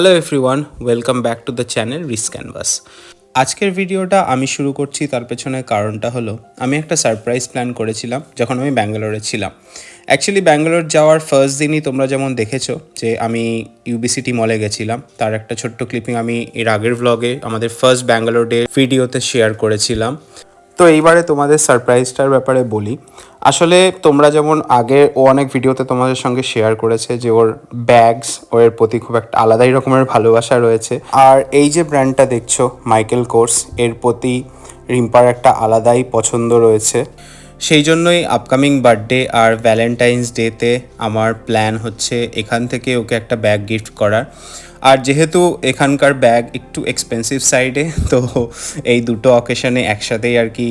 Hello everyone welcome back to the channel Reese canvas আজকের ভিডিওটা আমি শুরু করছি, তার পেছনে কারণটা হলো, আমি একটা সারপ্রাইজ প্ল্যান করেছিলাম যখন আমি ব্যাঙ্গালোরে ছিলাম। অ্যাকচুয়ালি ব্যাঙ্গালোর যাওয়ার ফার্স্ট দিনই তোমরা যেমন দেখেছ যে আমি ইউবিসিটি মলে গেছিলাম, তার একটা ছোট্ট ক্লিপিং আমি এর আগের ভ্লগে আমাদের ফার্স্ট ব্যাঙ্গালোর ডে ভিডিওতে শেয়ার করেছিলাম। তো এইবারে তোমাদের সারপ্রাইজটার ব্যাপারে বলি আসলে তোমরা যেমন আগে ও অনেক ভিডিওতে তোমাদের সঙ্গে শেয়ার করেছে যে ওর ব্যাগস ওর প্রতি খুব একটা আলাদাই রকমের ভালোবাসা রয়েছে। আর এই যে ব্র্যান্ডটা দেখছ মাইকেল কোর্স এর প্রতি রিম্পার একটা আলাদাই পছন্দ রয়েছে। সেই জন্যই আপকামিং বার্থডে আর ভ্যালেন্টাইন্স ডেতে আমার প্ল্যান হচ্ছে এখান থেকে ওকে একটা ব্যাগ গিফট করার। আর যেহেতু এখানকার ব্যাগ একটু এক্সপেন্সিভ সাইডে তো এই দুটো অকেশনে একসাথেই আর কি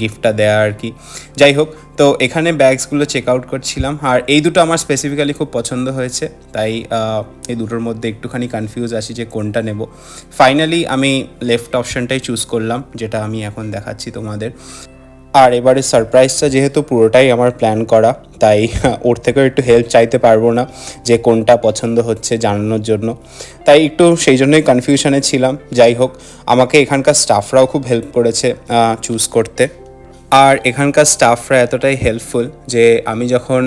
গিফটটা দেওয়া আর কি। যাই হোক, তো এখানে ব্যাগসগুলো চেক আউট করছিলাম। আর এই দুটো আমার স্পেসিফিক্যালি খুব পছন্দ হয়েছে, তাই এই দুটোর মধ্যে একটুখানি কনফিউজ আছি যে কোনটা নেব। ফাইনালি আমি লেফট অপশনটাই চুজ করলাম, যেটা আমি এখন দেখাচ্ছি তোমাদের। আর এবারে সারপ্রাইজটা যেহেতু পুরোটাই আমার প্ল্যান করা, তাই ওর থেকেও একটু হেল্প চাইতে পারব না যে কোনটা পছন্দ হচ্ছে জানানোর জন্য। তাই একটু সেই জন্যই কনফিউশনে ছিলাম। যাই হোক, আমাকে এখানকার স্টাফরাও খুব হেল্প করেছে চুজ করতে। আর এখানকার স্টাফরা এতটাই হেল্পফুল যে আমি যখন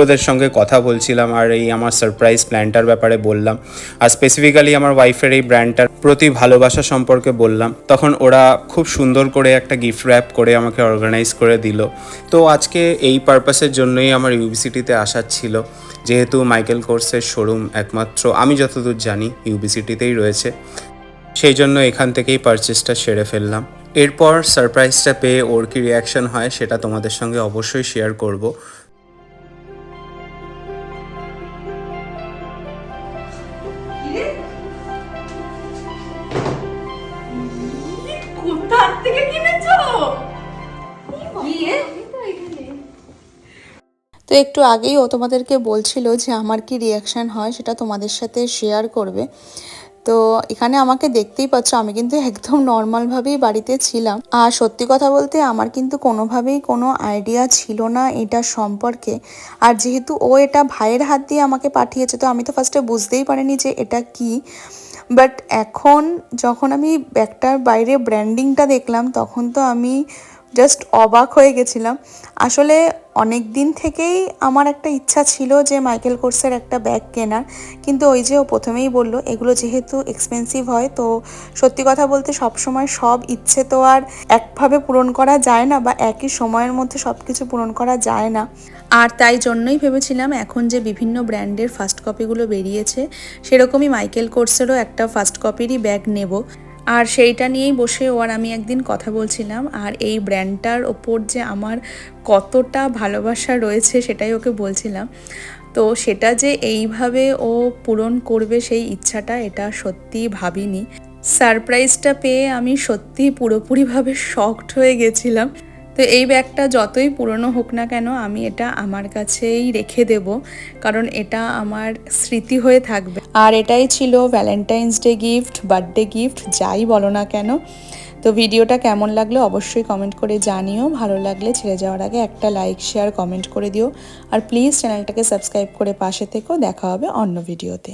ওদের সঙ্গে কথা বলছিলাম আর এই আমার সারপ্রাইজ প্ল্যানটার ব্যাপারে বললাম আর স্পেসিফিক্যালি আমার ওয়াইফের এই ব্র্যান্ডটার প্রতি ভালোবাসা সম্পর্কে বললাম, তখন ওরা খুব সুন্দর করে একটা গিফট র্যাপ করে আমাকে অর্গানাইজ করে দিল। তো আজকে এই পারপাসের জন্যই আমার ইউবিসিটিতে আসার ছিল, যেহেতু মাইকেল কোর্সের শোরুম একমাত্র, আমি যতদূর জানি ইউবিসিটিতেই রয়েছে। সেই জন্য এখান থেকেই পারচেসটা সেরে ফেললাম। এরপর সারপ্রাইজটা পেয়ে ওর কি রিয়াকশন হয় সেটা তোমাদের সঙ্গে অবশ্যই শেয়ার করব। কোথার থেকে কিনেছো? গিয়ে তো একটু আগেই ও তোমাদেরকে বলছিল যে আমার কি রিয়াকশান হয় সেটা তোমাদের সাথে শেয়ার করবে। তো এখানে আমাকে দেখতেই পাচ্ছ, আমি কিন্তু একদম নর্মালভাবেই বাড়িতে ছিলাম। আর সত্যি কথা বলতে আমার কিন্তু কোনোভাবেই কোনো আইডিয়া ছিল না এটা সম্পর্কে। আর যেহেতু ও এটা ভাইয়ের হাত দিয়ে আমাকে পাঠিয়েছে, তো আমি তো ফার্স্টে বুঝতেই পারিনি যে এটা কি। বাট এখন যখন আমি ব্যাগটার বাইরে ব্র্যান্ডিংটা দেখলাম, তখন তো আমি জাস্ট অবাক হয়ে গেছিলাম। আসলে অনেক দিন থেকেই আমার একটা ইচ্ছা ছিল যে মাইকেল কোর্সের একটা ব্যাগ কেনার। কিন্তু ওই যে ও প্রথমেই বলল, এগুলো যেহেতু এক্সপেন্সিভ হয়, তো সত্যি কথা বলতে সব সময় সব ইচ্ছে তো আর একভাবে পূরণ করা যায় না বা একই সময়ের মধ্যে সব কিছু পূরণ করা যায় না। আর তাই জন্যই ভেবেছিলাম এখন যে বিভিন্ন ব্র্যান্ডের ফার্স্ট কপিগুলো বেরিয়েছে, সেরকমই মাইকেল কোর্সেরও একটা ফার্স্ট কপিরই ব্যাগ নেব। আর সেইটা নিয়েই বসে ও আর আমি একদিন কথা বলছিলাম, আর এই ব্র্যান্ডটার ওপর যে আমার কতটা ভালোবাসা রয়েছে সেটাই ওকে বলছিলাম। তো সেটা যে এইভাবে ও পূরণ করবে সেই ইচ্ছাটা এটা সত্যি ভাবিনি। সারপ্রাইজটা পেয়ে আমি সত্যি পুরোপুরিভাবে শকড হয়ে গেছিলাম। তো এই ব্যাগটা যতই পুরনো হোক না কেন আমি এটা আমার কাছেই রেখে দেব, কারণ এটা আমার স্মৃতি হয়ে থাকবে। আর এটাই ছিল Valentine's day gift birthday gift যাই বলো না কেন। তো ভিডিওটা কেমন লাগল অবশ্যই কমেন্ট করে জানিও, ভালো লাগলে ছেড়ে যাওয়ার আগে একটা লাইক শেয়ার কমেন্ট করে দিও। আর প্লিজ চ্যানেলটাকে সাবস্ক্রাইব করে পাশে থেকেও দেখা হবে অন্য ভিডিওতে